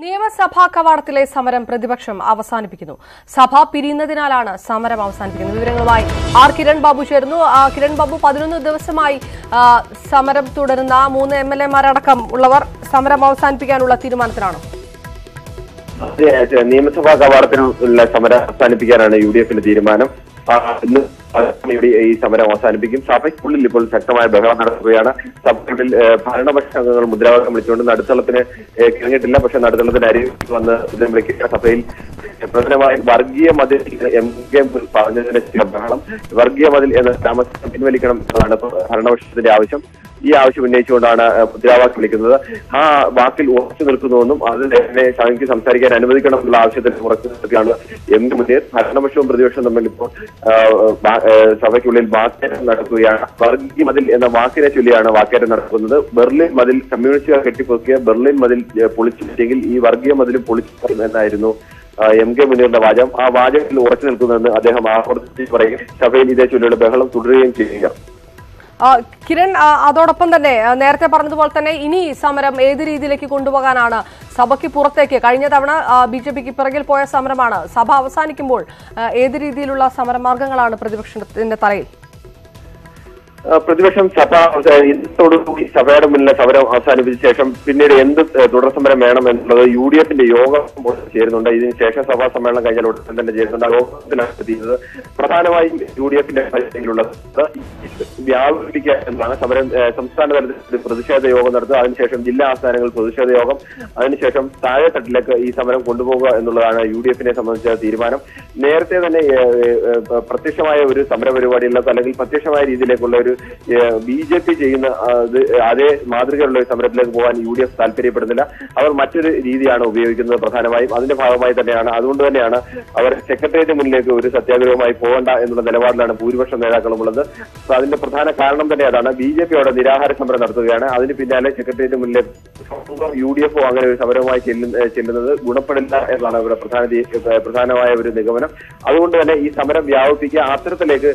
നിയമസഭാ കവാടത്തിലെ സമരം പ്രതിപക്ഷം അവസാനിപ്പിക്കുന്നു. സഭ പിരിയുന്നതിനാലാണ് സമരം അവസാനിപ്പിക്കുന്നത്. വിവരങ്ങളുമായി ആർ കിരൺ ബാബു ചേരുന്നു. കിരൺ ബാബു പതിനൊന്ന് ദിവസമായി സമരം തുടരുന്ന മൂന്ന് എം എൽ എമാരടക്കം ഉള്ളവർ സമരം അവസാനിപ്പിക്കാനുള്ള തീരുമാനത്തിലാണോ. നിയമസഭാ കവാടത്തിലുള്ള സമരം അവസാനിപ്പിക്കാനാണ് യു ഡി എഫിന്റെ തീരുമാനം. ഇന്ന് ഈ സമരം അവസാനിപ്പിക്കും. സഭയ്ക്കുള്ളിൽ ഇപ്പോൾ ശക്തമായ ബഹളം നടക്കുകയാണ്. സഭയ്ക്കുള്ളിൽ ഭരണപക്ഷ അംഗങ്ങൾ മുദ്രാവാക്യം വിളിച്ചുകൊണ്ട് നടുത്തളത്തിന് കിഴങ്ങിട്ടില്ല. പക്ഷെ നടുത്തളത്തിന് അരി വന്ന് ഇതിനെ വിളിക്കുക. സഭയിൽ പ്രധാനമായും വർഗീയ മതിൽ എം കെ പറഞ്ഞതിന് ബഹളം. വർഗീയ മതിൽ എന്ന താമസം പിൻവലിക്കണം എന്നതാണ് ഭരണപക്ഷത്തിന്റെ ആവശ്യം. ഈ ആവശ്യം ഉന്നയിച്ചുകൊണ്ടാണ് മുദ്രാവാക്യം വിളിക്കുന്നത്. ആ വാക്കിൽ ഉറച്ചു നിൽക്കുന്നുവെന്നും അത് തന്നെ സഭയ്ക്ക് സംസാരിക്കാൻ അനുവദിക്കണം എന്നുള്ള ആവശ്യത്തിൽ ഉറച്ചു നിൽക്കുകയാണ് എം മുന്നേ ഭരണപക്ഷവും പ്രതിപക്ഷവും തമ്മിൽ ഇപ്പോൾ സഭയ്ക്കുള്ളിൽ വാക്കേറ്റം നടക്കുകയാണ്. വർഗീയ മതിൽ എന്ന വാക്കിനെ ചൊല്ലിയാണ് വാക്കേറ്റം നടക്കുന്നത്. ബെർലിൻ മതിൽ കമ്മ്യൂണിസ്റ്റുകാർ കെട്ടിപ്പൊക്കിയ ബെർലിൻ മതിൽ പൊളിച്ചില്ലെങ്കിൽ ഈ വർഗീയ മതിലും പൊളിച്ചു എന്നായിരുന്നു എം കെ മുനീറിന്റെ വാചകം. ആ വാചകത്തിൽ ഉറച്ചു നിൽക്കുന്നുവെന്ന് അദ്ദേഹം ആവർത്തിച്ച് പറയും. സഭയിൽ ഇതേ ചൊല്ലിയുള്ള ബഹളം തുടരുകയും ചെയ്യുക. കിരൺ അതോടൊപ്പം തന്നെ നേരത്തെ പറഞ്ഞതുപോലെ തന്നെ ഇനി സമരം ഏത് രീതിയിലേക്ക് കൊണ്ടുപോകാനാണ് സഭയ്ക്ക് പുറത്തേക്ക്? കഴിഞ്ഞ തവണ ബി ജെ പിക്ക് പിറകിൽ പോയ സമരമാണ്. സഭ അവസാനിക്കുമ്പോൾ ഏത് രീതിയിലുള്ള സമരമാർഗങ്ങളാണ് പ്രതിപക്ഷത്തിന്റെ തലയിൽ? പ്രതിപക്ഷം സഭ ഇന്നത്തോടുകൂടി സഭയുടെ മുന്നിലെ സമരം അവസാനിപ്പിച്ച ശേഷം പിന്നീട് എന്ത് തുടർ സമരം വേണം എന്നുള്ളത് യു ഡി എഫിന്റെ യോഗം ചേരുന്നുണ്ട്. ഇതിന് ശേഷം സഭാ സമ്മേളനം കഴിഞ്ഞാൽ ഉടൻ തന്നെ ചേരുന്നുണ്ട്. യോഗത്തിലാണ് എത്തിയത് പ്രധാനമായും യു ഡി എഫിന്റെ കയ്യിലുള്ളത് വ്യാപിപ്പിക്കുക എന്നാണ് സമരം സംസ്ഥാന തലത്തിൽ പ്രതിഷേധ യോഗം നടത്തുക. അതിനുശേഷം ജില്ലാ ആസ്ഥാനങ്ങളിൽ പ്രതിഷേധ യോഗം അതിനുശേഷം താഴെത്തട്ടിലേക്ക് ഈ സമരം കൊണ്ടുപോകുക എന്നുള്ളതാണ് യു ഡി എഫിനെ സംബന്ധിച്ച തീരുമാനം. നേരത്തെ തന്നെ പ്രത്യക്ഷമായ ഒരു സമര പരിപാടിയുള്ള അല്ലെങ്കിൽ പ്രത്യക്ഷമായ രീതിയിലേക്കുള്ള ഒരു ബി ജെ പി ചെയ്യുന്ന അതേ മാതൃകയുള്ള ഒരു സമരത്തിലേക്ക് പോകാൻ യു ഡി എഫ് താല്പര്യപ്പെടുന്നില്ല. അവർ മറ്റൊരു രീതിയാണ് ഉപയോഗിക്കുന്നത് പ്രധാനമായും. അതിന്റെ ഭാഗമായി തന്നെയാണ് അതുകൊണ്ട് തന്നെയാണ് അവർ സെക്രട്ടേറിയറ്റ് മുന്നിലേക്ക് ഒരു സത്യാഗ്രഹവുമായി പോകണ്ട എന്നുള്ള നിലപാടിലാണ് ഭൂരിപക്ഷം നേതാക്കളും ഉള്ളത്. അതിന്റെ പ്രധാന കാരണം തന്നെ അതാണ് ബി ജെ പി അവിടെ നിരാഹാര സമരം നടത്തുകയാണ്. അതിന് പിന്നാലെ സെക്രട്ടേറിയറ്റ് മുന്നിലേക്ക് യു ഡി എഫോ അങ്ങനെ ഒരു സമരവുമായി ചെല്ലുന്നത് ഗുണപ്പെടില്ല എന്നാണ് ഇവിടെ പ്രധാന പ്രധാനമായ ഒരു നിഗമനം. അതുകൊണ്ട് തന്നെ ഈ സമരം വ്യാപിപ്പിക്കുക അത്തരത്തിലേക്ക്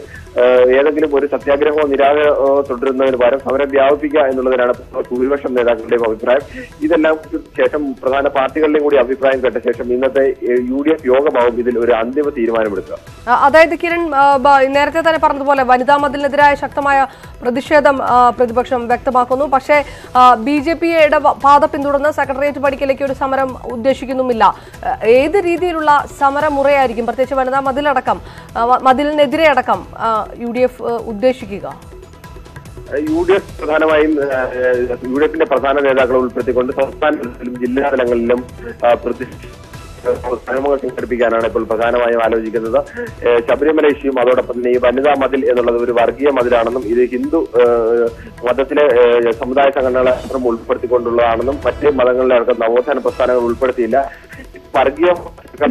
ഏതെങ്കിലും ഒരു സത്യാഗ്രഹമോ നിരാഹാരമോ തുടരുന്നതിന് പകരം സമരം വ്യാപിപ്പിക്കുക എന്നുള്ളതിനാണ് ഭൂരിപക്ഷം നേതാക്കളുടെയും അഭിപ്രായം. ഇതെല്ലാം ശേഷം പ്രധാന പാർട്ടികളുടെയും കൂടി അഭിപ്രായം കേട്ട ശേഷം ഇന്നത്തെ യു ഡി എഫ് യോഗമാവും ഇതിൽ ഒരു അന്തിമ തീരുമാനമെടുക്കുക. അതായത് കിരൺ നേരത്തെ തന്നെ പറഞ്ഞതുപോലെ വനിതാ മതിലിനെതിരായ ശക്തമായ പ്രതിഷേധം പ്രതിപക്ഷം വ്യക്തമാക്കുന്നു. പക്ഷേ ബി ജെ പിയുടെ പാത പിന്തുടർന്ന് സെക്രട്ടേറിയറ്റ് പടിക്കലേക്ക് ഒരു സമരം ഉദ്ദേശിക്കുന്നുമില്ല. ഏത് രീതിയിലുള്ള സമരമുറയായിരിക്കും പ്രത്യേകിച്ച് വനിതാ മതിലടക്കം മതിലിനെതിരെ അടക്കം യു ഡി എഫ് ഉദ്ദേശിക്കുക? യു ഡി എഫ് പ്രധാനമായും യു ഡി എഫിന്റെ പ്രധാന നേതാക്കളെ ഉൾപ്പെടുത്തിക്കൊണ്ട് സംസ്ഥാന തലത്തിലും ജില്ലാ തലങ്ങളിലും പ്രതിഷ്ഠ സംഘടിപ്പിക്കാനാണ് ഇപ്പോൾ പ്രധാനമായും ആലോചിക്കുന്നത്. ശബരിമല ഇഷ്യൂയും അതോടൊപ്പം തന്നെ ഈ വനിതാ മതിൽ എന്നുള്ളത് ഒരു വർഗീയ മതിലാണെന്നും ഇത് ഹിന്ദു മതത്തിലെ സമുദായ സംഘടനകളെ മാത്രം ഉൾപ്പെടുത്തിക്കൊണ്ടുള്ളതാണെന്നും മറ്റ് മതങ്ങളിലെ നവോത്ഥാന പ്രസ്ഥാനങ്ങൾ ഉൾപ്പെടുത്തിയില്ല. വർഗീയ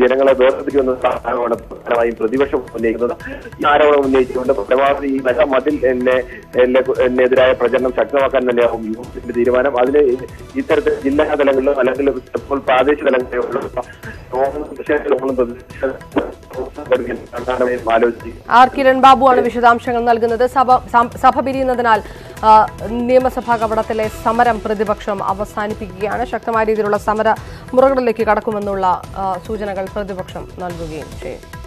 ജനങ്ങളെ വേർതിരിക്കുന്ന സ്ഥാനമാണ് പ്രധാനമായും പ്രതിപക്ഷം ഉന്നയിക്കുന്നത്. ഈ ആരോപണം ഉന്നയിച്ചുകൊണ്ട് പരമാവധി ഈ വനിതാ മതിൽ എന്നെതിരായ പ്രചരണം ശക്തമാക്കാൻ തന്നെയാവും യു എഫിന്റെ തീരുമാനം. അതിന് ഇത്തരത്തിൽ ജില്ലാ തലങ്ങളിലും അല്ലെങ്കിൽ ഇപ്പോൾ പ്രാദേശിക തലങ്ങളിലും ആലോചിക്കും ആർ കിരൺ ബാബുവാണ് വിശദാംശങ്ങൾ നൽകുന്നത്. സഭ സഭ പിരിയുന്നതിനാൽ നിയമസഭാ കവടത്തിലെ സമരം പ്രതിപക്ഷം അവസാനിപ്പിക്കുകയാണ്. ശക്തമായ രീതിയിലുള്ള സമര മുറകളിലേക്ക് കടക്കുമെന്നുള്ള സൂചനകൾ പ്രതിപക്ഷം നൽകുകയും ചെയ്യും.